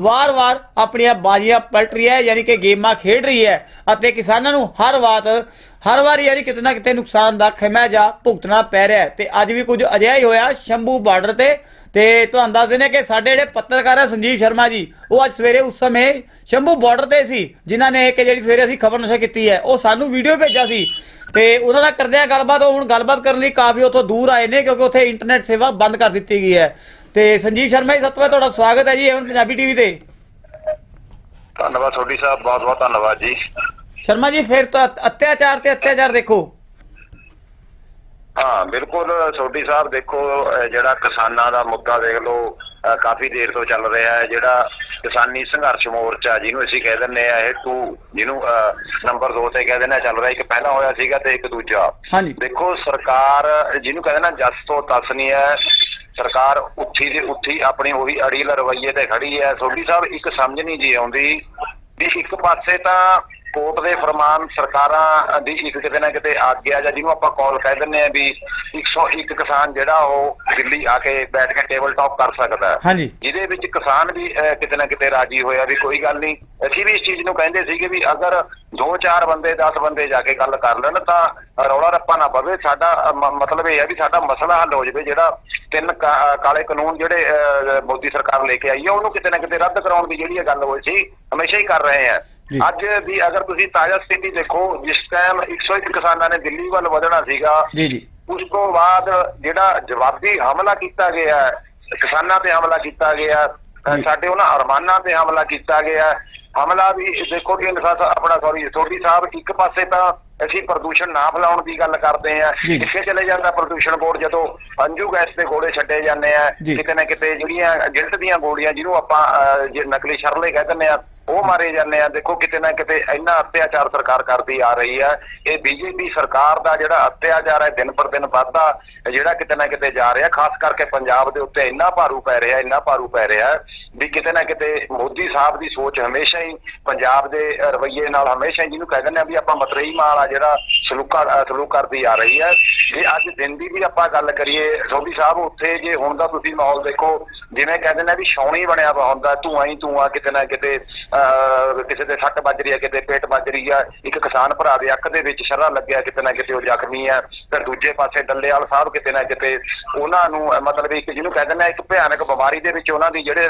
ਵਾਰ-ਵਾਰ ਆਪਣੀਆਂ ਬਾਜ਼ੀਆਂ ਪਲਟ ਰਹੀ ਹੈ, ਯਾਨੀ ਕਿ ਗੇਮਾਂ ਖੇਡ ਰਹੀ ਹੈ ਅਤੇ ਕਿਸਾਨਾਂ ਨੂੰ ਹਰ ਵਾਰ ਹਰ ਵਾਰ ਯਾਨੀ ਕਿਤੇ ਨਾ ਕਿਤੇ ਨੁਕਸਾਨ ਦਾ ਖਮਿਆਜਾ ਭੁਗਤਣਾ ਪੈ ਰਿਹਾ ਹੈ। ਤੇ ਅੱਜ ਵੀ ਕੁਝ ਅਜਿਹਾ ਹੀ ਹੋਇਆ ਸ਼ੰਭੂ ਬਾਰਡਰ ਤੇ। ਤੇ ਤੁਹਾਨੂੰ ਦੱਸ ਦਿੰਦੇ ਕਿ ਸਾਡੇ ਜਿਹੜੇ ਪੱਤਰਕਾਰ ਹੈ ਸੰਜੀਵ ਸ਼ਰਮਾ ਜੀ, ਉਹ ਅੱਜ ਸਵੇਰੇ ਉਸ ਸਮੇਂ ਸ਼ੰਭੂ ਬਾਰਡਰ ਤੇ ਸੀ, ਜਿਨ੍ਹਾਂ ਨੇ ਕਿ ਜਿਹੜੀ ਸਵੇਰੇ ਅਸੀਂ ਖਬਰ ਨਸ਼ਾ ਕੀਤੀ ਹੈ, ਉਹ ਸਾਨੂੰ ਵੀਡੀਓ ਭੇਜਿਆ ਸੀ। ਤੇ ਉਹਨਾਂ ਨਾਲ ਕਰਦੇ ਆ ਗੱਲਬਾਤ, ਉਹ ਹੁਣ ਗੱਲਬਾਤ ਕਰਨ ਲਈ ਕਾਫੀ ਉੱਥੋਂ ਦੂਰ ਆਏ ਨੇ, ਕਿਉਂਕਿ ਉੱਥੇ ਇੰਟਰਨੈਟ ਸੇਵਾ ਬੰਦ ਕਰ ਦਿੱਤੀ ਗਈ ਹੈ। ਤੇ ਸੰਜੀਵ ਸ਼ਰਮਾ ਜੀ ਸਭ ਤੋਂ ਪਹਿਲਾਂ ਤੁਹਾਡਾ ਸਵਾਗਤ ਹੈ ਜੀ ਐਵਨ ਪੰਜਾਬੀ ਟੀਵੀ ਤੇ। ਧੰਨਵਾਦ ਤੁਹਾਡੀ ਸਾਹਿਬ ਬਹੁਤ ਬਹੁਤ ਧੰਨਵਾਦ ਜੀ। ਸ਼ਰਮਾ ਜੀ ਫਿਰ ਤਾਂ ਅਤਿਆਚਾਰ ਤੇ ਅਤਿਆਚਾਰ ਦੇਖੋ। ਹਾਂ ਬਿਲਕੁਲ ਸੋਢੀ ਸਾਹਿਬ ਦੇਖੋ ਜਿਹੜਾ ਕਿਸਾਨਾਂ ਦਾ ਮੁੱਦਾ ਦੇਖ ਲਓ ਕਾਫੀ ਦੇਰ ਤੋਂ ਚੱਲ ਰਿਹਾ ਹੈ ਜਿਹੜਾ ਕਿਸਾਨੀ ਸੰਘਰਸ਼ ਮੋਰਚਾ ਜਿਹਨੂੰ ਅਸੀਂ ਕਹਿ ਦਿੰਦੇ ਆ ਇਹ ਟੂ ਜਿਹਨੂੰ ਨੰਬਰ 2 ਤੇ ਕਹਿ ਦਿੰਦੇ ਆ ਚੱਲ ਰਿਹਾ ਇੱਕ ਪਹਿਲਾ ਹੋਇਆ ਸੀਗਾ ਤੇ ਇੱਕ ਦੂਜਾ। ਹਾਂਜੀ। ਦੇਖੋ ਸਰਕਾਰ ਜਿਹਨੂੰ ਕਹਿੰਦੇ ਨਾ ਜਸ ਤੋਂ ਤਸ ਨਹੀਂ ਹੈ ਸਰਕਾਰ ਉੱਠੀ ਦੀ ਉੱਠੀ, ਆਪਣੀ ਉਹੀ ਅੜੀਲ ਰਵਈਏ ਤੇ ਖੜੀ ਹੈ। ਸੋਢੀ ਸਾਹਿਬ, ਇੱਕ ਸਮਝ ਨਹੀਂ ਜੀ ਆਉਂਦੀ ਵੀ ਇੱਕ ਪਾਸੇ ਤਾਂ ਕੋਰਟ ਦੇ ਫਰਮਾਨ ਸਰਕਾਰਾਂ ਦੀ ਇੱਕ ਕਿਤੇ ਨਾ ਕਿਤੇ ਆਗਿਆ ਜਾਂ ਜਿਹਨੂੰ ਆਪਾਂ ਕਾਲ ਕਹਿ ਦਿੰਦੇ ਆ ਵੀ 101 ਕਿਸਾਨ ਜਿਹੜਾ ਉਹ ਦਿੱਲੀ ਆ ਕੇ ਬੈਠ ਕੇ ਟੇਬਲ ਟਾਕ ਕਰ ਸਕਦਾ ਹਾਂਜੀ। ਜਿਹਦੇ ਵਿੱਚ ਕਿਸਾਨ ਵੀ ਕਿਤੇ ਨਾ ਕਿਤੇ ਰਾਜੀ ਹੋਇਆ ਵੀ ਕੋਈ ਗੱਲ ਨਹੀਂ। ਅਸੀਂ ਵੀ ਇਸ ਚੀਜ਼ ਨੂੰ ਕਹਿੰਦੇ ਸੀਗੇ ਵੀ ਅਗਰ ਦੋ ਚਾਰ ਬੰਦੇ 10 ਬੰਦੇ ਜਾ ਕੇ ਗੱਲ ਕਰ ਲੈਣ ਤਾਂ ਰੌਲਾ ਰੱਪਾ ਨਾ ਪਵੇ। ਸਾਡਾ ਮਤਲਬ ਇਹ ਹੈ ਵੀ ਸਾਡਾ ਮਸਲਾ ਹੱਲ ਹੋ ਜਾਵੇ ਜਿਹੜਾ ਤਿੰਨ ਕਾਲੇ ਕਾਨੂੰਨ ਜਿਹੜੇ ਮੋਦੀ ਸਰਕਾਰ ਲੈ ਕੇ ਆਈ ਹੈ ਉਹਨੂੰ ਕਿਤੇ ਨਾ ਕਿਤੇ ਰੱਦ ਕਰਾਉਣ ਦੀ ਜਿਹੜੀ ਇਹ ਗੱਲ ਹੋਈ ਸੀ ਹਮੇਸ਼ਾ ਹੀ ਕਰ ਰਹੇ ਆ। ਅੱਜ ਵੀ ਅਗਰ ਤੁਸੀਂ ਤਾਜ਼ਾ ਸਥਿਤੀ ਦੇਖੋ ਜਿਸ ਟਾਈਮ 101 ਕਿਸਾਨਾਂ ਨੇ ਦਿੱਲੀ ਵੱਲ ਵਧਣਾ ਸੀਗਾ ਜੀ ਜੀ ਉਸ ਤੋਂ ਬਾਅਦ ਜਿਹੜਾ ਜਵਾਬੀ ਹਮਲਾ ਕੀਤਾ ਗਿਆ ਕਿਸਾਨਾਂ ਤੇ ਹਮਲਾ ਕੀਤਾ ਗਿਆ। ਸਾਡੇ ਉਹਨਾਂ ਅਰਮਾਨਾਂ ਤੇ ਹਮਲਾ ਕੀਤਾ ਗਿਆ ਹਮਲਾ ਵੀ ਦੇਖੋ ਕਿ ਇਨਸਾਫ ਆਪਣਾ ਸੌਰੀ ਥੋੜੀ ਸਾਹਿਬ ਇੱਕ ਪਾਸੇ ਤਾਂ ਅਸੀਂ ਪ੍ਰਦੂਸ਼ਣ ਨਾ ਫੈਲਾਉਣ ਦੀ ਗੱਲ ਕਰਦੇ ਆ। ਕਿੱਥੇ ਚਲੇ ਜਾਂਦਾ ਪ੍ਰਦੂਸ਼ਣ ਬੋਰਡ ਜਦੋਂ ਅੰਜੂ ਗੈਸ ਦੇ ਗੋਲੇ ਛੱਡੇ ਜਾਂਦੇ ਆ। ਕਿਤੇ ਨਾ ਕਿਤੇ ਜਿਹੜੀਆਂ ਗਿਲਟ ਦੀਆਂ ਗੋਲੀਆਂ ਜਿਹਨੂੰ ਆਪਾਂ ਜੇ ਨਕਲੀ ਸ਼ਰਲੇ ਕਹਿ ਦਿੰਦੇ ਆ ਉਹ ਮਾਰੇ ਜਾਂਦੇ ਆ। ਦੇਖੋ, ਕਿਤੇ ਨਾ ਕਿਤੇ ਇੰਨਾ ਅਤਿਆਚਾਰ ਸਰਕਾਰ ਕਰਦੀ ਆ ਰਹੀ ਹੈ ਇਹ ਬੀਜੇਪੀ ਸਰਕਾਰ ਦਾ ਜਿਹੜਾ ਅਤਿਆਚਾਰ ਹੈ, ਦਿਨ ਪਰ ਦਿਨ ਵੱਧਦਾ ਜਿਹੜਾ ਕਿਤੇ ਨਾ ਕਿਤੇ ਜਾ ਰਿਹਾ। ਖਾਸ ਕਰਕੇ ਪੰਜਾਬ ਦੇ ਉੱਤੇ ਇੰਨਾ ਭਾਰੂ ਪੈ ਰਿਹਾ, ਇੰਨਾ ਭਾਰੂ ਪੈ ਰਿਹਾ ਵੀ ਕਿਤੇ ਨਾ ਕਿਤੇ ਮੋਦੀ ਸਾਹਿਬ ਦੀ ਸੋਚ ਹਮੇਸ਼ਾ ਹੀ ਪੰਜਾਬ ਦੇ ਰਵੱਈਏ ਨਾਲ ਹਮੇਸ਼ਾ ਹੀ ਜਿਹਨੂੰ ਕਹਿ ਦਿੰਦੇ ਆ ਵੀ ਆਪਾਂ ਮਤਰੇਈ ਮਾਲ ਆ ਜਿਹੜਾ ਸਲੂਕਾ, ਸਲੂਕ ਕਰਦੀ ਆ ਰਹੀ ਹੈ ਜੇ ਅੱਜ ਦਿਨ ਦੀ ਵੀ ਆਪਾਂ ਗੱਲ ਕਰੀਏ, ਸੋਢੀ ਸਾਹਿਬ ਉੱਥੇ ਜੇ ਹੁਣ ਦਾ ਤੁਸੀਂ ਮਾਹੌਲ ਦੇਖੋ, ਜਿਵੇਂ ਕਹਿ ਦਿੰਦੇ ਆ ਵੀ ਛਾਉਣੀ ਬਣਿਆ ਵਾ ਹੁੰਦਾ, ਧੂਆਂ ਹੀ ਧੂਆਂ ਕਿਤੇ ਨਾ ਕਿਤੇ ਕਿਸੇ ਦੇ ਸੱਟ ਵੱਜ ਰਹੀ ਹੈ ਕਿਤੇ ਪੇਟ ਵੱਜ ਰਹੀ ਹੈ ਇੱਕ ਕਿਸਾਨ ਭਰਾ ਦੇ ਅੱਖ ਦੇ ਵਿੱਚ ਸ਼ਰਾ ਲੱਗਿਆ ਕਿਤੇ ਨਾ ਕਿਤੇ ਉਹ ਜ਼ਖਮੀ ਹੈ ਫਿਰ ਦੂਜੇ ਪਾਸੇ ਡੱਲੇਵਾਲ ਸਾਹਿਬ ਕਿਤੇ ਨਾ ਕਿਤੇ ਉਹਨਾਂ ਨੂੰ ਮਤਲਬ ਇੱਕ ਜਿਹਨੂੰ ਕਹਿ ਦਿੰਦੇ ਆ ਇੱਕ ਭਿਆਨਕ ਬਿਮਾਰੀ ਦੇ ਵਿੱਚ ਉਹਨਾਂ ਦੀ ਜਿਹੜੇ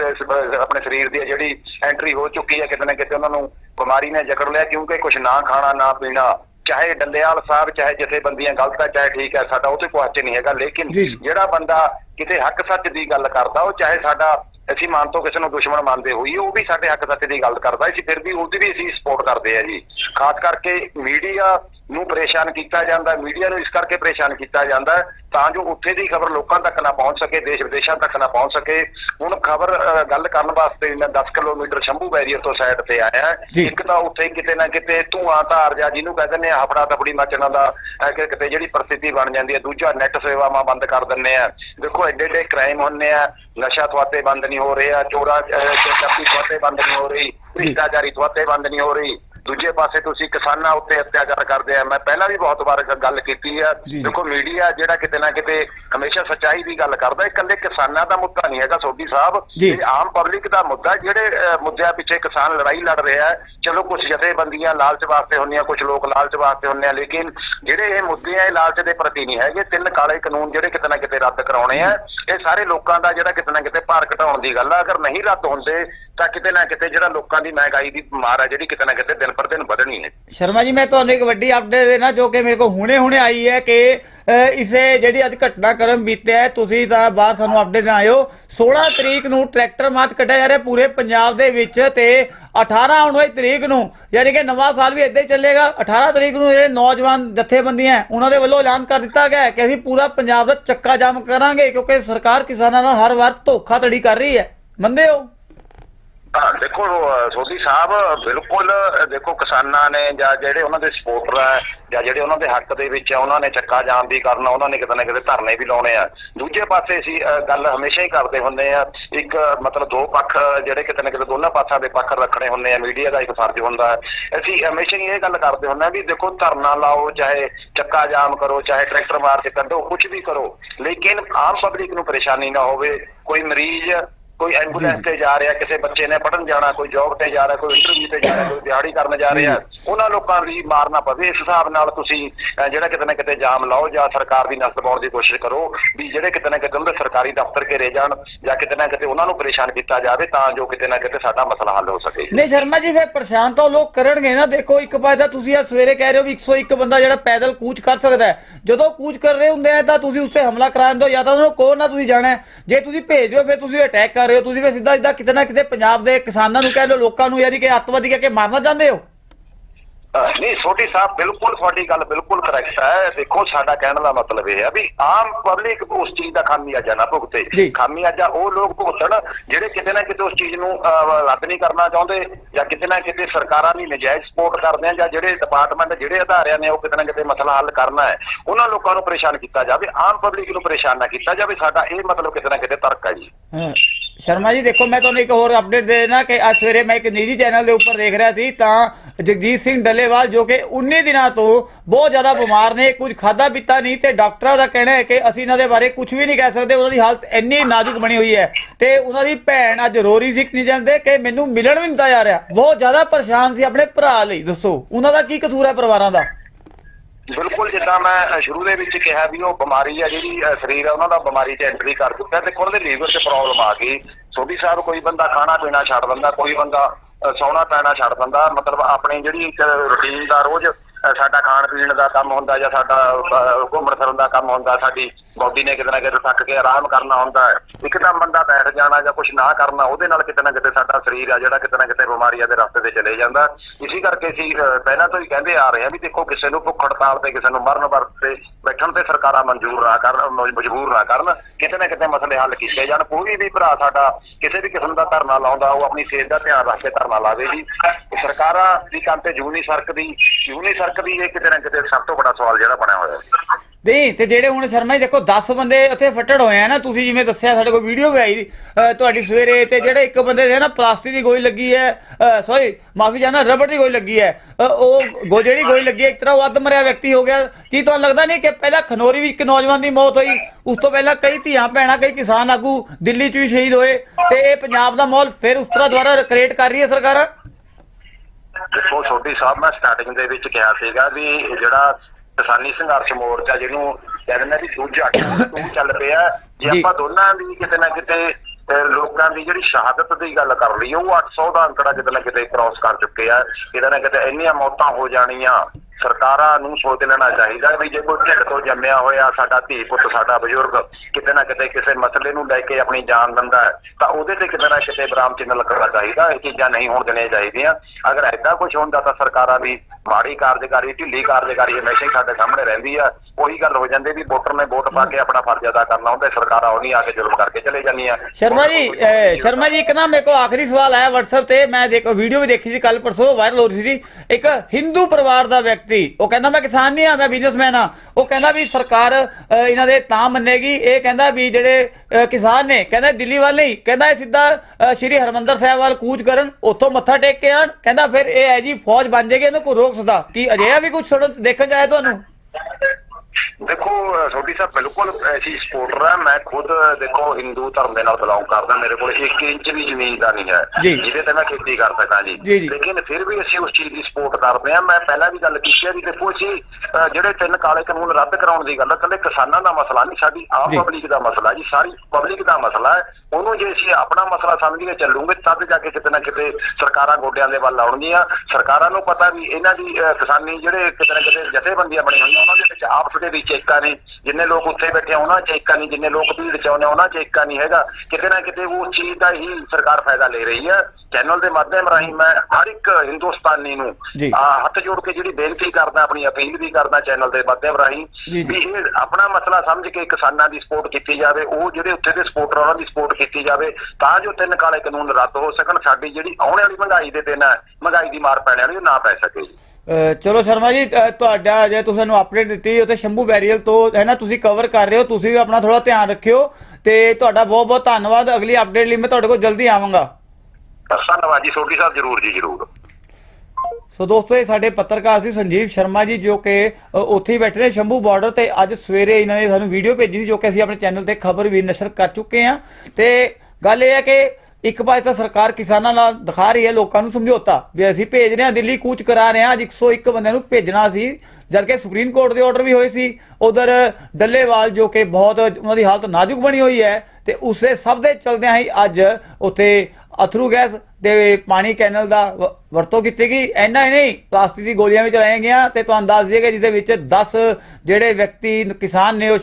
ਆਪਣੇ ਸਰੀਰ ਦੀ ਜਿਹੜੀ ਐਂਟਰੀ ਹੋ ਚੁੱਕੀ ਹੈ ਕਿਤੇ ਨਾ ਕਿਤੇ ਉਹਨਾਂ ਨੂੰ ਬਿਮਾਰੀ ਨੇ ਜਕੜ ਲਿਆ ਕਿਉਂਕਿ ਕੁਝ ਨਾ ਖਾਣਾ ਨਾ ਪੀਣਾ ਚਾਹੇ ਡੱਲੇਵਾਲ ਸਾਹਿਬ ਚਾਹੇ ਜਥੇਬੰਦੀਆਂ ਗਲਤ ਹੈ ਚਾਹੇ ਠੀਕ ਹੈ ਸਾਡਾ ਉਹ ਤੇ ਹੱਥ ਨਹੀਂ ਹੈਗਾ ਲੇਕਿਨ। ਜਿਹੜਾ ਬੰਦਾ ਕਿਤੇ ਹੱਕ ਸੱਚ ਦੀ ਗੱਲ ਕਰਦਾ ਉਹ ਚਾਹੇ ਸਾਡਾ ਅਸੀਂ ਮਨ ਤੋਂ ਕਿਸੇ ਨੂੰ ਦੁਸ਼ਮਣ ਮੰਨਦੇ ਹੋਈਏ ਉਹ ਵੀ ਸਾਡੇ ਹੱਕ ਸੱਚ ਦੀ ਗੱਲ ਕਰਦਾ ਅਸੀਂ ਫਿਰ ਵੀ ਉਹਦੀ ਵੀ ਅਸੀਂ ਸਪੋਰਟ ਕਰਦੇ ਆ ਜੀ। ਖਾਸ ਕਰਕੇ ਮੀਡੀਆ ਨੂੰ ਪਰੇਸ਼ਾਨ ਕੀਤਾ ਜਾਂਦਾ ਮੀਡੀਆ ਨੂੰ ਇਸ ਕਰਕੇ ਪਰੇਸ਼ਾਨ ਕੀਤਾ ਜਾਂਦਾ ਤਾਂ ਜੋ ਉੱਥੇ ਦੀ ਖਬਰ ਲੋਕਾਂ ਤੱਕ ਨਾ ਪਹੁੰਚ ਸਕੇ ਦੇਸ਼ ਵਿਦੇਸ਼ਾਂ ਤੱਕ ਨਾ ਪਹੁੰਚ ਸਕੇ। ਹੁਣ ਖਬਰ ਗੱਲ ਕਰਨ ਵਾਸਤੇ ਮੈਂ 10 ਕਿਲੋਮੀਟਰ ਸ਼ੰਭੂ ਬੈਰੀਅਰ ਤੋਂ ਸਾਈਡ ਤੇ ਆਇਆ। ਇੱਕ ਤਾਂ ਉੱਥੇ ਕਿਤੇ ਨਾ ਕਿਤੇ ਧੂਆਂ ਧਾਰ ਜਾ ਜਿਹਨੂੰ ਕਹਿੰਦੇ ਨੇ ਹਫੜਾ ਤਫੜੀ ਮਚਣਾ ਦਾ ਕਿਤੇ ਜਿਹੜੀ ਪ੍ਰਸਥਿਤੀ ਬਣ ਜਾਂਦੀ ਹੈ ਦੂਜਾ ਨੈਟ ਸੇਵਾਵਾਂ ਬੰਦ ਕਰ ਦਿੰਨੇ ਆ। ਦੇਖੋ ਐਡੇ ਐਡੇ ਕ੍ਰਾਈਮ ਹੁੰਨੇ ਆ ਨਸ਼ਾ ਤੁਹਾਤੇ ਬੰਦ ਨਹੀਂ ਹੋ ਰਿਹਾ ਚੋਰਾ ਬੰਦ ਨਹੀਂ ਹੋ ਰਹੀ ਭ੍ਰਿਸ਼ਟਾਚਾਰੀ ਬੰਦ ਨਹੀਂ ਹੋ ਰਹੀ। ਦੂਜੇ ਪਾਸੇ ਤੁਸੀਂ ਕਿਸਾਨਾਂ ਉੱਤੇ ਅਤਿਆਚਾਰ ਕਰਦੇ ਆ। ਮੈਂ ਪਹਿਲਾਂ ਵੀ ਬਹੁਤ ਵਾਰ ਗੱਲ ਕੀਤੀ ਆ। ਦੇਖੋ ਮੀਡੀਆ ਜਿਹੜਾ ਕਿਤੇ ਨਾ ਕਿਤੇ ਹਮੇਸ਼ਾ ਸੱਚਾਈ ਦੀ ਗੱਲ ਕਰਦਾ। ਇਕੱਲੇ ਕਿਸਾਨਾਂ ਦਾ ਮੁੱਦਾ ਨਹੀਂ ਹੈਗਾ ਸੋਢੀ ਸਾਹਿਬ। ਇਹ ਆਮ ਪਬਲਿਕ ਦਾ ਮੁੱਦਾ। ਜਿਹੜੇ ਮੁੱਦਿਆਂ ਪਿੱਛੇ ਕਿਸਾਨ ਲੜਾਈ ਲੜ ਰਿਹਾ ਹੈ ਚਲੋ ਕੁਝ ਜਥੇਬੰਦੀਆਂ ਲਾਲਚ ਵਾਸਤੇ ਹੁੰਦੀਆਂ ਕੁਝ ਲੋਕ ਲਾਲਚ ਵਾਸਤੇ ਹੁੰਦੇ ਆ ਲੇਕਿਨ ਜਿਹੜੇ ਇਹ ਮੁੱਦੇ ਆ ਇਹ ਲਾਲਚ ਦੇ ਪ੍ਰਤੀ ਨਹੀਂ ਹੈਗੇ। ਤਿੰਨ ਕਾਲੇ ਕਾਨੂੰਨ ਜਿਹੜੇ ਕਿਤੇ ਨਾ ਕਿਤੇ ਰੱਦ ਕਰਾਉਣੇ ਆ। ਇਹ ਸਾਰੇ ਲੋਕਾਂ ਦਾ ਜਿਹੜਾ ਕਿਤੇ ਨਾ ਕਿਤੇ ਭਾਰ ਘਟਾਉਣ ਦੀ ਗੱਲ ਆ। ਅਗਰ ਨਹੀਂ ਰੱਦ ਹੁੰਦੇ ਤਾਂ ਕਿਤੇ ਨਾ ਕਿਤੇ ਜਿਹੜਾ ਲੋਕਾਂ ਦੀ ਮਹਿੰਗਾਈ ਦੀ ਮਾਰ ਆ ਜਿਹੜੀ ਕਿਤੇ ਨਾ ਕਿਤੇ ਦਿਨ ਪਰ ਦਿਨ ਵਧਣੀ ਹੈ ਸ਼ਰਮਾ ਜੀ ਮੈਂ ਤੁਹਾਨੂੰ ਇੱਕ ਵੱਡੀ ਅਪਡੇਟ ਦੇਣਾ ਜੋ ਕਿ ਮੇਰੇ ਕੋਲ ਹੁਣੇ ਹੁਣੇ ਆਈ ਹੈ ਕਿ ਇਸੇ ਜਿਹੜੀ ਅੱਜ ਘਟਨਾਕ੍ਰਮ ਬੀਤਿਆ ਹੈ, ਤੁਸੀਂ ਤਾਂ ਬਾਹਰ ਸਾਨੂੰ ਅਪਡੇਟ ਨਾ ਆਇਓ। 16 ਤਰੀਕ ਨੂੰ ਟਰੈਕਟਰ ਮਾਰਚ ਕੱਢਿਆ ਜਾ ਰਿਹਾ ਪੂਰੇ ਪੰਜਾਬ ਦੇ ਵਿੱਚ ਤੇ 18 ਆਉਣ ਵਾਲੀ ਤਰੀਕ ਨੂੰ ਯਾਨੀ ਕਿ ਨਵਾਂ ਸਾਲ ਵੀ ਇੱਦਾਂ ਹੀ ਚੱਲੇਗਾ। 18 ਤਰੀਕ ਨੂੰ ਜਿਹੜੇ ਨੌਜਵਾਨ ਜਥੇਬੰਦੀਆਂ ਉਹਨਾਂ ਦੇ ਵੱਲੋਂ ਐਲਾਨ ਕਰ ਦਿੱਤਾ ਗਿਆ ਕਿ ਅਸੀਂ ਪੂਰਾ ਪੰਜਾਬ ਦਾ ਚੱਕਾ ਜਾਮ ਕਰਾਂਗੇ ਕਿਉਂਕਿ ਸਰਕਾਰ ਕਿਸਾਨਾਂ ਨਾਲ ਹਰ ਵਾਰ ਧੋਖਾਧੜੀ ਕਰ ਰਹੀ ਹੈ। ਮੰਨਦੇ ਹੋ? ਦੇਖੋ, ਅਹ, ਸੋਢੀ ਸਾਹਿਬ, ਬਿਲਕੁਲ ਦੇਖੋ, ਕਿਸਾਨਾਂ ਨੇ ਜਾਂ ਜਿਹੜੇ ਉਹਨਾਂ ਦੇ ਸਪੋਰਟਰ ਆ, ਜਾਂ ਜਿਹੜੇ ਉਹਨਾਂ ਦੇ ਹੱਕ ਦੇ ਵਿੱਚ ਆ, ਉਹਨਾਂ ਨੇ ਚੱਕਾ ਜਾਮ ਵੀ ਕਰਨਾ, ਉਹਨਾਂ ਨੇ ਕਿਤੇ ਨਾ ਕਿਤੇ ਧਰਨੇ ਵੀ ਲਾਉਣੇ ਆ। ਦੂਜੇ ਪਾਸੇ ਅਸੀਂ ਗੱਲ ਹਮੇਸ਼ਾ ਹੀ ਕਰਦੇ ਹੁੰਦੇ ਆ, ਇੱਕ, ਮਤਲਬ ਦੋ ਪੱਖ, ਜਿਹੜੇ ਕਿਤੇ ਨਾ ਕਿਤੇ ਦੋਨਾਂ ਪਾਸਾਂ ਦੇ ਪੱਖ ਰੱਖਣੇ ਹੁੰਦੇ ਆ, ਮੀਡੀਆ ਦਾ ਇੱਕ ਫਰਜ਼ ਹੁੰਦਾ ਅਸੀਂ ਹਮੇਸ਼ਾ ਹੀ ਇਹ ਗੱਲ ਕਰਦੇ ਹੁੰਦੇ ਆ ਵੀ ਦੇਖੋ, ਧਰਨਾ ਲਾਓ, ਚਾਹੇ ਚੱਕਾ ਜਾਮ ਕਰੋ, ਚਾਹੇ ਟਰੈਕਟਰ ਮਾਰ ਕੇ ਕੱਢੋ ਕੁਝ ਵੀ ਕਰੋ। ਲੇਕਿਨ ਆਮ ਪਬਲਿਕ ਨੂੰ ਪਰੇਸ਼ਾਨੀ ਨਾ ਹੋਵੇ, ਕੋਈ ਮਰੀਜ਼ ਕੋਈ ਐਂਬੂਲੈਂਸ ਤੇ ਜਾ ਰਿਹਾ ਕਿਸੇ ਬੱਚੇ ਨੇ ਪੜਨ ਜਾਣਾ ਕੋਈ ਜੌਬ ਤੇ ਜਾ ਰਿਹਾ ਕੋਈ ਇੰਟਰਵਿਊ ਤੇ ਜਾ ਰਿਹਾ ਕੋਈ ਦਿਹਾੜੀ ਕਰਨ ਜਾ ਰਿਹਾ ਉਹਨਾਂ ਲੋਕਾਂ ਦੀ ਮਾਰ ਨਾ ਪਵੇ। ਇਸ ਹਿਸਾਬ ਨਾਲ ਤੁਸੀਂ ਜਿਹੜਾ ਕਿਤੇ ਨਾ ਕਿਤੇ ਜਾਮ ਲਾਓ ਜਾਂ ਸਰਕਾਰ ਦੀ ਨਸ ਦਬਾਉਣ ਦੀ ਕੋਸ਼ਿਸ਼ ਕਰੋ ਵੀ ਜਿਹੜੇ ਕਿਤੇ ਨਾ ਕਿਤੇ ਉਹਦੇ ਸਰਕਾਰੀ ਦਫ਼ਤਰ ਘੇਰੇ ਜਾਣ ਜਾਂ ਕਿਤੇ ਨਾ ਕਿਤੇ ਉਹਨਾਂ ਨੂੰ ਪਰੇਸ਼ਾਨ ਕੀਤਾ ਜਾਵੇ ਤਾਂ ਜੋ ਕਿਤੇ ਨਾ ਕਿਤੇ ਸਾਡਾ ਮਸਲਾ ਹੱਲ ਹੋ ਸਕੇ। ਨਹੀਂ ਸ਼ਰਮਾ ਜੀ ਫਿਰ ਪਰੇਸ਼ਾਨ ਤਾਂ ਲੋਕ ਕਰਨਗੇ ਨਾ। ਦੇਖੋ ਇੱਕ ਪਾਸੇ ਤਾਂ ਤੁਸੀਂ ਆ ਸਵੇਰੇ ਕਹਿ ਰਹੇ ਹੋ ਵੀ 101 ਬੰਦਾ ਜਿਹੜਾ ਪੈਦਲ ਕੂਚ ਕਰ ਸਕਦਾ ਹੈ। ਜਦੋਂ ਕੂਚ ਕਰ ਰਹੇ ਹੁੰਦੇ ਆ ਤਾਂ ਤੁਸੀਂ ਉਸ ਤੇ ਹਮਲਾ ਕਰਾ ਦਿੰਦੇ ਹੋ ਜਾਂ ਤਾਂ ਉਹਨੂੰ ਕਹੋ ਨਾ ਤੁਸੀਂ ਜਾਣਾ। ਜੇ ਤੁਸੀਂ ਭੇਜ ਹੋ ਫਿਰ ਤੁਸੀਂ ਅਟੈਕ ਕਰ ਰਹੇ ਹੋ? ਤੁਸੀਂ ਫਿਰ ਸਿੱਧਾ ਸਿੱਧਾ ਕਿਤੇ ਨਾ ਕਿਤੇ ਪੰਜਾਬ ਦੇ ਕਿਸਾਨਾਂ ਨੂੰ ਕਹਿ ਲਓ ਲੋਕਾਂ ਨੂੰ ਯਾਨੀ ਕਿ ਅੱਤਵਾਦੀ ਕਹਿ ਕੇ ਮਾਰਨਾ ਚਾਹੁੰਦੇ ਹੋ? ਨਹੀਂ ਛੋਟੀ ਸਾਹਿਬ ਬਿਲਕੁਲ ਤੁਹਾਡੀ ਗੱਲ ਬਿਲਕੁਲ ਕਰੈਕਟ ਹੈ। ਦੇਖੋ ਸਾਡਾ ਕਹਿਣ ਦਾ ਮਤਲਬ ਇਹ ਹੈ ਵੀ ਆਮ ਪਬਲਿਕ ਉਸ ਚੀਜ਼ ਦਾ ਖਾਮਿਆਜਾ ਨਾ। ਭੁਗਤੇ। ਖਾਮਿਆਜਾ ਉਹ ਲੋਕ ਭੁਗਤਣ ਜਿਹੜੇ ਕਿਤੇ ਨਾ ਕਿਤੇ ਉਸ ਚੀਜ਼ ਨੂੰ ਰੱਦ ਨਹੀਂ ਕਰਨਾ ਚਾਹੁੰਦੇ ਜਾਂ ਕਿਤੇ ਨਾ ਕਿਤੇ ਸਰਕਾਰਾਂ ਦੀ ਨਜਾਇਜ਼ ਸਪੋਰਟ ਕਰਦੇ ਆ ਜਾਂ ਜਿਹੜੇ ਡਿਪਾਰਟਮੈਂਟ ਜਿਹੜੇ ਅਧਾਰਿਆਂ ਨੇ ਉਹ ਕਿਤੇ ਨਾ ਕਿਤੇ ਮਸਲਾ ਹੱਲ ਕਰਨਾ ਹੈ ਉਹਨਾਂ ਲੋਕਾਂ ਨੂੰ ਪਰੇਸ਼ਾਨ ਕੀਤਾ ਜਾਵੇ ਆਮ ਪਬਲਿਕ ਨੂੰ ਪਰੇਸ਼ਾਨ ਨਾ ਕੀਤਾ ਜਾਵੇ। ਸਾਡਾ ਇਹ ਮਤਲਬ ਕਿਤੇ ਨਾ ਕਿਤੇ ਤਰਕ ਹੈ ਜੀ। ਸ਼ਰਮਾ ਜੀ, ਦੇਖੋ, ਮੈਂ ਤੁਹਾਨੂੰ ਇੱਕ ਹੋਰ ਅਪਡੇਟ ਦੇ ਦੇਣਾ ਕਿ ਅੱਜ ਸਵੇਰੇ ਮੈਂ ਇੱਕ ਨਿੱਜੀ ਚੈਨਲ ਦੇ ਉੱਪਰ ਦੇਖ ਰਿਹਾ ਸੀ, ਤਾਂ ਜਗਜੀਤ ਸਿੰਘ ਡੱਲੇਵਾਲ, ਜੋ ਕਿ 19 ਦਿਨਾਂ ਤੋਂ ਬਹੁਤ ਜ਼ਿਆਦਾ ਬਿਮਾਰ ਨੇ, ਕੁਝ ਖਾਦਾ ਪੀਤਾ ਨਹੀਂ ਤੇ ਡਾਕਟਰਾਂ ਦਾ ਕਹਿਣਾ ਹੈ ਕਿ ਅਸੀਂ ਇਹਨਾਂ ਦੇ ਬਾਰੇ ਕੁਝ ਵੀ ਨਹੀਂ ਕਹਿ ਸਕਦੇ, ਉਹਨਾਂ ਦੀ ਹਾਲਤ ਇੰਨੀ ਨਾਜ਼ੁਕ ਬਣੀ ਹੋਈ ਹੈ ਤੇ ਉਹਨਾਂ ਦੀ ਭੈਣ ਅੱਜ ਰੋ ਰਹੀ ਸੀ ਨਹੀਂ ਜਾਂਦੇ ਕਿ ਮੈਨੂੰ ਮਿਲਣ ਵੀ ਨਹੀਂ ਦਿੱਤਾ ਜਾ ਰਿਹਾ। ਬਹੁਤ ਜ਼ਿਆਦਾ ਪਰੇਸ਼ਾਨ ਸੀ ਆਪਣੇ ਭਰਾ ਲਈ, ਦੱਸੋ, ਉਹਨਾਂ ਦਾ ਕੀ ਕਸੂਰ ਹੈ ਪਰਿਵਾਰਾਂ ਦਾ? ਬਿਲਕੁਲ ਜਿੱਦਾਂ ਮੈਂ ਸ਼ੁਰੂ ਦੇ ਵਿੱਚ ਕਿਹਾ ਵੀ ਉਹ ਬਿਮਾਰੀ ਆ ਜਿਹੜੀ ਸਰੀਰ ਆ ਉਹਨਾਂ ਦਾ ਬਿਮਾਰੀ 'ਚ ਐਂਟਰੀ ਕਰ ਚੁੱਕਾ ਤੇ ਉਹਨਾਂ ਦੇ ਲੀਵਰ 'ਚ ਪ੍ਰੋਬਲਮ ਆ ਗਈ। ਸੋਢੀ ਸਾਹਿਬ ਕੋਈ ਬੰਦਾ ਖਾਣਾ ਪੀਣਾ ਛੱਡ ਦਿੰਦਾ ਕੋਈ ਬੰਦਾ ਅ, ਸੌਣਾ ਪੈਣਾ ਛੱਡ ਦਿੰਦਾ ਮਤਲਬ ਆਪਣੀ ਜਿਹੜੀ ਇੱਕ ਰੁਟੀਨ ਦਾ ਰੋਜ਼ ਸਾਡਾ ਖਾਣ ਪੀਣ ਦਾ ਕੰਮ ਹੁੰਦਾ ਜਾਂ ਸਾਡਾ ਘੁੰਮਣ ਫਿਰਨ ਦਾ ਕੰਮ ਹੁੰਦਾ, ਸਾਡੀ ਬਾਡੀ ਨੇ ਕਿਤੇ ਨਾ ਕਿਤੇ ਥੱਕ ਕੇ ਆਰਾਮ ਕਰਨਾ ਹੁੰਦਾ ਹੈ। ਇੱਕਦਮ ਬੰਦਾ ਬੈਠ ਜਾਣਾ ਜਾਂ ਕੁਝ ਨਾ ਕਰਨਾ, ਉਹਦੇ ਨਾਲ ਕਿਤੇ ਨਾ ਕਿਤੇ ਸਾਡਾ ਸਰੀਰ ਆ ਜਿਹੜਾ ਕਿਤੇ ਨਾ ਕਿਤੇ ਬਿਮਾਰੀਆਂ ਦੇ ਰਸਤੇ ਤੇ ਚਲੇ ਜਾਂਦਾ। ਇਸੇ ਕਰਕੇ ਅਸੀਂ ਪਹਿਲਾਂ ਤੋਂ ਹੀ ਕਹਿੰਦੇ ਆ ਰਹੇ ਹਾਂ ਵੀ ਦੇਖੋ, ਕਿਸੇ ਨੂੰ ਭੁੱਖ ਹੜਤਾਲ ਤੇ, ਕਿਸੇ ਨੂੰ ਮਰਨ ਵਰਤ ਤੇ ਬੈਠਣ ਤੇ ਸਰਕਾਰਾਂ ਮਨਜ਼ੂਰ ਨਾ ਕਰਨ ਮਜਬੂਰ ਨਾ ਕਰਨ। ਕਿਤੇ ਨਾ ਕਿਤੇ ਮਸਲੇ ਹੱਲ ਕੀਤੇ ਜਾਣ। ਕੋਈ ਵੀ ਭਰਾ ਸਾਡਾ ਕਿਸੇ ਵੀ ਕਿਸਮ ਦਾ ਧਰਨਾ ਲਾਉਂਦਾ, ਉਹ ਆਪਣੀ ਸਿਹਤ ਦਾ ਧਿਆਨ ਰੱਖ ਕੇ ਧਰਨਾ ਲਾਵੇ ਜੀ। ਸਰਕਾਰਾਂ ਦੀ ਕੰਮ ਤੇ ਜੂਨੀ ਸਰਕਦੀ ਜੂਨੀ ਸਰਕਦੀ ਇਹ ਕਿਤੇ ਨਾ ਕਿਤੇ ਸਭ ਤੋਂ ਵੱਡਾ ਸਵਾਲ ਜਿਹੜਾ ਬਣਿਆ ਹੋਇਆ ਹੈ। ਨਹੀਂ, ਤੇ ਜਿਹੜੇ ਹੁਣ ਸ਼ਰਮਾ ਜੀ ਦੇਖੋ 10 ਬੰਦੇ ਉੱਥੇ ਫੱਟੜ ਹੋਏ ਆ ਨਾ, ਤੁਸੀਂ ਜਿਵੇਂ ਦੱਸਿਆ, ਸਾਡੇ ਕੋਲ ਵੀਡੀਓ ਵੀ ਆਈ ਤੁਹਾਡੀ ਸਵੇਰੇ ਤੇ ਜਿਹੜੇ ਇੱਕ ਬੰਦੇ ਦੇ ਨਾ ਪਲਾਸਟਿਕ ਦੀ ਗੋਲੀ ਲੱਗੀ ਹੈ ਸੌਰੀ ਮਾਫੀ ਚਾਹਨਾ ਰਬੜ ਦੀ ਗੋਲੀ ਲੱਗੀ ਹੈ ਉਹ ਗੋ, ਜਿਹੜੀ ਗੋਲੀ ਲੱਗੀ ਹੈ, ਇੱਕ ਤਰ੍ਹਾਂ ਉਹ ਅੱਧ ਮਰਿਆ ਵਿਅਕਤੀ ਹੋ ਗਿਆ। ਕੀ ਤੁਹਾਨੂੰ ਲੱਗਦਾ ਨਹੀਂ ਕਿ ਪਹਿਲਾਂ ਖਨੋਰੀ ਵੀ ਇੱਕ ਨੌਜਵਾਨ ਦੀ ਮੌਤ ਹੋਈ? ਉਸ ਤੋਂ ਪਹਿਲਾਂ ਕਈ ਧੀਆਂ ਭੈਣਾਂ, ਕਈ ਕਿਸਾਨ ਆਗੂ ਦਿੱਲੀ 'ਚ ਵੀ ਸ਼ਹੀਦ ਹੋਏ ਤੇ ਇਹ ਪੰਜਾਬ ਦਾ ਮਾਹੌਲ ਫਿਰ ਉਸ ਤਰ੍ਹਾਂ ਦੁਬਾਰਾ ਕ੍ਰੀਏਟ ਕਰ ਰਹੀ ਹੈ ਸਰਕਾਰ? ਦੇਖੋ ਛੋਟੀ ਸਾਹਿਬ ਮੈਂ ਸਟਾਰਟਿੰਗ ਦੇ ਵਿੱਚ ਕਿਹਾ ਸੀਗਾ ਵੀ ਜਿਹੜਾ ਕਿਸਾਨੀ ਸੰਘਰਸ਼ ਮੋਰਚਾ ਜਿਹਨੂੰ ਕਹਿੰਦੇ ਨੇ ਵੀ ਦੂਜਾ ਟੂ ਚੱਲ ਪਿਆ ਜੇ। ਆਪਾਂ ਦੋਨਾਂ ਦੀ ਕਿਤੇ ਨਾ ਕਿਤੇ ਲੋਕਾਂ ਦੀ ਜਿਹੜੀ ਸ਼ਹਾਦਤ ਦੀ ਗੱਲ ਕਰ ਲਈ ਉਹ 800 ਦਾ ਅੰਕੜਾ ਕਿਤੇ ਨਾ ਕਿਤੇ ਕ੍ਰਾਸ ਕਰ ਚੁੱਕੇ ਆ ਕਿਤੇ ਨਾ ਕਿਤੇ ਇੰਨੀਆਂ ਮੌਤਾਂ ਹੋ ਜਾਣੀਆਂ ਸਰਕਾਰਾਂ ਨੂੰ ਸੋਚ ਲੈਣਾ ਚਾਹੀਦਾ ਵੀ ਜੇ ਕੋਈ ਢਿੱਡ ਤੋਂ ਜੰਮਿਆ ਹੋਇਆ ਸਾਡਾ ਧੀ ਪੁੱਤ ਸਾਡਾ ਬਜ਼ੁਰਗ ਕਿਤੇ ਨਾ ਕਿਤੇ ਕਿਸੇ ਮਸਲੇ ਨੂੰ ਲੈ ਕੇ ਆਪਣੀ ਜਾਨ ਦਿੰਦਾ ਹੈ, ਤਾਂ ਉਹਦੇ ਤੇ ਕਿਤੇ ਨਾ ਕਿਤੇ ਬਰਾਮ ਚਿੰਨ੍ਹ ਲੱਗਣਾ ਚਾਹੀਦਾ ਇਹ ਚੀਜ਼ਾਂ ਨਹੀਂ ਹੋਣ ਦੇਣੀਆਂ ਚਾਹੀਦੀਆਂ। ਅਗਰ ਐਦਾਂ ਕੁਝ ਹੁੰਦਾ ਤਾਂ ਸਰਕਾਰਾਂ ਦੀ ਮਾੜੀ ਕਾਰਜਕਾਰੀ ਢਿੱਲੀ ਕਾਰਜਕਾਰੀ ਹਮੇਸ਼ਾ ਹੀ ਸਾਡੇ ਸਾਹਮਣੇ ਰਹਿੰਦੀ ਆ। ਉਹੀ ਗੱਲ ਹੋ ਜਾਂਦੀ ਵੀ ਵੋਟਰ ਨੇ ਵੋਟ ਪਾ ਕੇ ਆਪਣਾ ਫਰਜ਼ ਅਦਾ ਕਰਨਾ ਹੁੰਦਾ ਸਰਕਾਰਾਂ ਉਹ ਨਹੀਂ ਆ ਕੇ ਜ਼ੁਲਮ ਕਰਕੇ ਚਲੇ ਜਾਂਦੀਆਂ। ਸ਼ਰਮਾ ਜੀ ਸ਼ਰਮਾ ਜੀ ਇੱਕ ਨਾ ਮੇਰੇ ਕੋਲ ਆਖਰੀ ਸਵਾਲ ਆਇਆ WhatsApp ਤੇ ਮੈਂ ਦੇਖੋ ਵੀਡੀਓ ਵੀ ਦੇਖੀ ਸੀ ਕੱਲ ਪਰਸੋਂ ਵਾਇਰਲ ਹੋ ਰਹੀ ਸੀ। ਇੱਕ ਹਿੰਦੂ ਪਰਿਵਾਰ ਦਾ ਵਿਅਕਤੀ ਉਹ ਕਹਿੰਦਾ, ਮੈਂ ਕਿਸਾਨ ਨਹੀਂ ਆ ਮੈਂ ਬਿਜ਼ਨਸਮੈਨ ਆ ਉਹ ਕਹਿੰਦਾ ਵੀ ਸਰਕਾਰ ਇਹਨਾਂ ਦੇ ਤਾਂ ਮੰਨੇਗੀ। ਇਹ ਕਹਿੰਦਾ ਵੀ ਜਿਹੜੇ ਕਿਸਾਨ ਨੇ, ਕਹਿੰਦਾ ਦਿੱਲੀ ਵੱਲ ਨਹੀਂ ਕਹਿੰਦਾ ਇਹ ਸਿੱਧਾ ਸ਼੍ਰੀ ਹਰਮੰਦਰ ਸਾਹਿਬ ਵੱਲ ਕੂਚ ਕਰਨ, ਉੱਥੋਂ ਮੱਥਾ ਟੇਕ ਕੇ ਆਣ ਕਹਿੰਦਾ ਫਿਰ ਇਹ ਹੈ ਜੀ, ਫੌਜ ਬਣ ਜਾਏਗੀ, ਇਹਨੂੰ ਕੋਈ ਰੋਕ ਸਕਦਾ। ਕੀ ਅਜਿਹਾ ਵੀ ਕੁਝ ਦੇਖਣ ਚ ਤੁਹਾਨੂੰ? ਦੇਖੋ ਛੋਟੀ ਸਾਹਿਬ ਬਿਲਕੁਲ ਐਸੀ ਸਪੋਰਟਰ ਹੈ ਮੈਂ ਖੁਦ ਦੇਖੋ ਹਿੰਦੂ ਧਰਮ ਦੇ ਨਾਲ ਬਿਲੋਂਗ ਕਰਦਾ ਮੇਰੇ ਕੋਲ 1 ਇੰਚ ਵੀ ਜ਼ਮੀਨ ਦਾ ਨਹੀਂ ਹੈ। ਜਿਹਦੇ ਤੇ ਮੈਂ ਖੇਤੀ ਕਰ ਸਕਾਂ ਜੀ। ਲੇਕਿਨ ਫਿਰ ਵੀ ਅਸੀਂ ਉਸ ਚੀਜ਼ ਦੀ ਸਪੋਰਟ ਕਰਦੇ ਹਾਂ ਮੈਂ ਪਹਿਲਾਂ ਵੀ ਗੱਲ ਕੀਤੀ ਹੈ ਵੀ ਦੇਖੋ ਅਸੀਂ ਜਿਹੜੇ ਤਿੰਨ ਕਾਲੇ ਕਾਨੂੰਨ ਰੱਦ ਕਰਾਉਣ ਦੀ ਗੱਲ ਕੱਲੇ ਕਿਸਾਨਾਂ ਦਾ ਮਸਲਾ ਨਹੀਂ ਸਾਡੀ ਆਮ। ਪਬਲਿਕ ਦਾ ਮਸਲਾ ਜੀ ਸਾਰੀ ਪਬਲਿਕ ਦਾ ਮਸਲਾ ਹੈ ਉਹਨੂੰ ਜੇ ਅਸੀਂ ਆਪਣਾ ਮਸਲਾ ਸਮਝ ਕੇ ਚੱਲੂਗੇ ਤਦ ਜਾ ਕੇ ਕਿਤੇ ਨਾ ਕਿਤੇ ਸਰਕਾਰਾਂ ਗੋਡਿਆਂ ਦੇ ਵੱਲ ਆਉਣਗੀਆਂ ਸਰਕਾਰਾਂ ਨੂੰ ਪਤਾ ਵੀ ਇਹਨਾਂ ਦੀ ਕਿਸਾਨੀ ਜਿਹੜੇ ਕਿਤੇ ਨਾ ਕਿਤੇ ਜਥੇਬੰਦੀਆਂ ਬਣੀਆਂ ਹੋਈਆਂ ਉਹਨਾਂ ਦੇ ਵਿੱਚ ਆਪਸ ਦੇ ਵਿੱਚ ਏਕਾ ਨਹੀਂ ਜਿੰਨੇ ਲੋਕ ਉੱਥੇ ਬੈਠੇ ਆ ਉਹਨਾਂ 'ਚ ਏਕਾ ਨਹੀਂ ਜਿੰਨੇ ਲੋਕ ਭੀੜ 'ਚ ਆਉਂਦੇ ਆ ਉਹਨਾਂ 'ਚ ਏਕਾ ਨਹੀਂ ਹੈਗਾ ਕਿਤੇ ਨਾ ਕਿਤੇ ਉਹ ਚੀਜ਼ ਦਾ ਹੀ ਸਰਕਾਰ ਫਾਇਦਾ ਲੈ ਰਹੀ ਹੈ ਚੈਨਲ ਦੇ ਮਾਧਿਅਮ ਰਾਹੀਂ ਮੈਂ ਹਰ ਇੱਕ ਹਿੰਦੁਸਤਾਨੀ ਨੂੰ ਜੀ। ਆਹ, ਹੱਥ ਜੋੜ ਕੇ ਜਿਹੜੀ ਬੇਨਤੀ ਕਰਦਾ ਆਪਣੀ ਅਪੀਲ ਵੀ ਕਰਦਾ ਚੈਨਲ ਦੇ ਮਾਧਿਅਮ ਰਾਹੀਂ ਜੀ, ਜੀ। ਵੀ ਇਹ ਆਪਣਾ ਮਸਲਾ ਸਮਝ ਕੇ ਕਿਸਾਨਾਂ ਦੀ ਸਪੋਰਟ ਕੀਤੀ ਜਾਵੇ ਉਹ ਜਿਹੜੇ ਉੱਥੇ ਦੇ ਸਪੋਰਟਰ ਉਹਨਾਂ ਦੀ ਸਪੋਰਟ ਕੀਤੀ ਜਾਵੇ ਤਾਂ ਜੋ ਤਿੰਨ ਕਾਲੇ ਕਾਨੂੰਨ ਰੱਦ ਹੋ ਸਕਣ ਸਾਡੀ ਜਿਹੜੀ ਆਉਣ ਵਾਲੀ ਮਹਿੰਗਾਈ ਦੇ ਦਿਨ ਹੈ ਮਹਿੰਗਾਈ ਦੀ ਮਾਰ ਪੈਣ ਵਾਲੀ ਉਹ ਨਾ ਪੈ ਸਕੇ ਜੀ ਚਲੋ ਸ਼ਰਮਾ ਜੀ ਤੁਹਾਡਾ ਜੇ ਤੁਸੀਂ ਸਾਨੂੰ ਅਪਡੇਟ ਦਿੱਤੀ ਉਤੇ ਸ਼ੰਭੂ ਬੈਰੀਅਲ ਤੋਂ ਹੈ ਨਾ ਤੁਸੀਂ ਕਵਰ ਕਰ ਰਹੇ ਹੋ ਤੁਸੀਂ ਵੀ ਆਪਣਾ ਥੋੜਾ ਧਿਆਨ ਰੱਖਿਓ ਤੇ ਤੁਹਾਡਾ ਬਹੁਤ ਬਹੁਤ ਧੰਨਵਾਦ ਅਗਲੀ ਅਪਡੇਟ ਲਈ ਮੈਂ ਤੁਹਾਡੇ ਕੋਲ ਜਲਦੀ ਆਵਾਂਗਾ। ਧੰਨਵਾਦ ਜੀ ਸੋਢੀ ਸਾਹਿਬ ਜਰੂਰ ਜੀ ਜਰੂਰ। ਸੋ ਦੋਸਤੋ ਇਹ ਸਾਡੇ ਪੱਤਰਕਾਰ ਸੀ ਸੰਜੀਵ ਸ਼ਰਮਾ ਜੀ ਜੋ ਕਿ ਉੱਥੇ ਹੀ ਬੈਠੇ ਨੇ ਸ਼ੰਭੂ ਬਾਰਡਰ ਤੇ ਅੱਜ ਸਵੇਰੇ ਇਹਨਾਂ ਨੇ ਸਾਨੂੰ ਵੀਡੀਓ ਭੇਜੀ ਸੀ ਜੋ ਕਿ ਅਸੀਂ ਆਪਣੇ ਚੈਨਲ ਤੇ ਖਬਰ ਵੀ ਨਸ਼ਰ ਕਰ ਚੁੱਕੇ ਹਾਂ। ਤੇ ਗੱਲ ਇਹ ਹੈ ਕਿ ਇੱਕ ਪਾਸੇ ਤਾਂ ਸਰਕਾਰ ਕਿਸਾਨਾਂ ਨਾਲ ਦਿਖਾ ਰਹੀ ਹੈ, ਲੋਕਾਂ ਨੂੰ ਸਮਝੌਤਾ ਵੀ ਅਸੀਂ ਭੇਜ ਰਹੇ ਹਾਂ, ਦਿੱਲੀ ਕੂਚ ਕਰਾ ਰਹੇ ਹਾਂ, ਅੱਜ 101 ਬੰਦਿਆਂ ਨੂੰ ਭੇਜਣਾ ਸੀ, ਜਦਕਿ ਸੁਪਰੀਮ ਕੋਰਟ ਦੇ ਆਰਡਰ ਵੀ ਹੋਏ ਸੀ। ਉਧਰ ਡੱਲੇਵਾਲ ਜੋ ਕਿ ਬਹੁਤ ਉਹਨਾਂ ਦੀ ਹਾਲਤ ਨਾਜ਼ੁਕ ਬਣੀ ਹੋਈ ਹੈ, ਤੇ ਉਸੇ ਸਭ ਦੇ ਚਲਦਿਆਂ ਹੀ ਅੱਜ ਉੱਥੇ ਅਥਰੂ ਗੈਸ ਦੇ ਪਾਣੀ ਕੈਨਲ ਦਾ ਵਰਤੋਂ ਕੀਤੀ ਗਈ। ਇੰਨਾ ਹੀ ਨਹੀਂ, ਪਲਾਸਟਿਕ ਦੀ ਗੋਲੀਆਂ ਵੀ ਚਲਾਈਆਂ ਗਈਆਂ, ਤੇ ਤੁਹਾਨੂੰ ਦੱਸ ਦਈਏ ਕਿ ਜਿਹਦੇ ਵਿੱਚ 10 ਜਿਹੜੇ ਵਿਅਕਤੀ ਕਿਸਾਨ ਨੇ, ਉਹ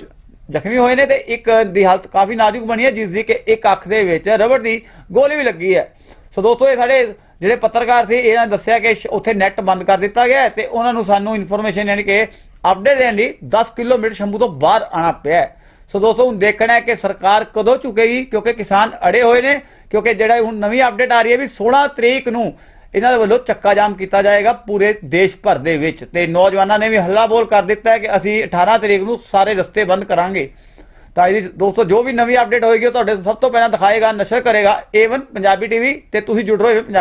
ਜ਼ਖਮੀ ਹੋਏ ਨੇ ਤੇ ਇੱਕ ਦੀ ਹਾਲਤ ਕਾਫੀ ਨਾਜ਼ੁਕ ਬਣੀ ਹੈ ਜਿਸ ਦੀ ਕਿ ਇੱਕ ਅੱਖ ਦੇ ਵਿੱਚ ਰਬੜ ਦੀ ਗੋਲੀ ਵੀ ਲੱਗੀ ਹੈ। ਸੋ ਦੋਸਤੋ, ਇਹ ਸਾਡੇ ਜਿਹੜੇ ਪੱਤਰਕਾਰ ਸੀ, ਇਹਨਾਂ ਨੇ ਦੱਸਿਆ ਕਿ ਸ਼- ਉੱਥੇ ਨੈਟ ਬੰਦ ਕਰ ਦਿੱਤਾ ਗਿਆ ਹੈ ਤੇ ਉਹਨਾਂ ਨੂੰ ਸਾਨੂੰ ਇਨਫੋਰਮੇਸ਼ਨ ਯਾਨੀ ਕਿ ਅਪਡੇਟ ਦੇਣ ਲਈ 10 ਕਿਲੋਮੀਟਰ ਸ਼ੰਭੂ ਤੋਂ ਬਾਹਰ ਆਣਾ ਪਿਆ ਸੋ ਦੋਸਤੋ, ਹੁਣ ਦੇਖਣਾ ਹੈ ਕਿ ਸਰਕਾਰ ਕਦੋਂ ਚੁੱਕੇਗੀ ਕਿਉਂਕਿ ਕਿਸਾਨ ਅੜੇ ਹੋਏ ਨੇ, ਕਿਉਂਕਿ ਜਿਹੜਾ ਹੁਣ ਨਵੀਂ ਅਪਡੇਟ ਆ ਰਹੀ ਹੈ ਵੀ 16 ਤਰੀਕ ਨੂੰ ਇਹਨਾਂ ਦੇ ਵੱਲੋਂ ਚੱਕਾ ਜਾਮ ਕੀਤਾ ਜਾਏਗਾ ਪੂਰੇ ਦੇਸ਼ ਭਰ ਦੇ ਵਿੱਚ। ਤੇ ਨੌਜਵਾਨਾਂ ਨੇ ਵੀ ਹੱਲਾ ਬੋਲ ਕਰ ਦਿੱਤਾ ਹੈ ਕਿ ਅਸੀਂ 18 ਤਰੀਕ ਨੂੰ ਸਾਰੇ ਰਸਤੇ ਬੰਦ ਕਰਾਂਗੇ। ਤਾਂ ਇਹਦੀ ਦੋਸਤੋ, ਜੋ ਵੀ ਨਵੀਂ ਅਪਡੇਟ ਹੋਏਗੀ ਉਹ ਤੁਹਾਡੇ ਸਭ ਤੋਂ ਪਹਿਲਾਂ ਦਿਖਾਏਗਾ ਨਸ਼ਰ ਕਰੇਗਾ A1 ਪੰਜਾਬੀ ਟੀਵੀ ਤੇ ਤੁਸੀਂ ਜੁੜ ਰਹੇ ਹੋ ਪੰਜਾਬੀ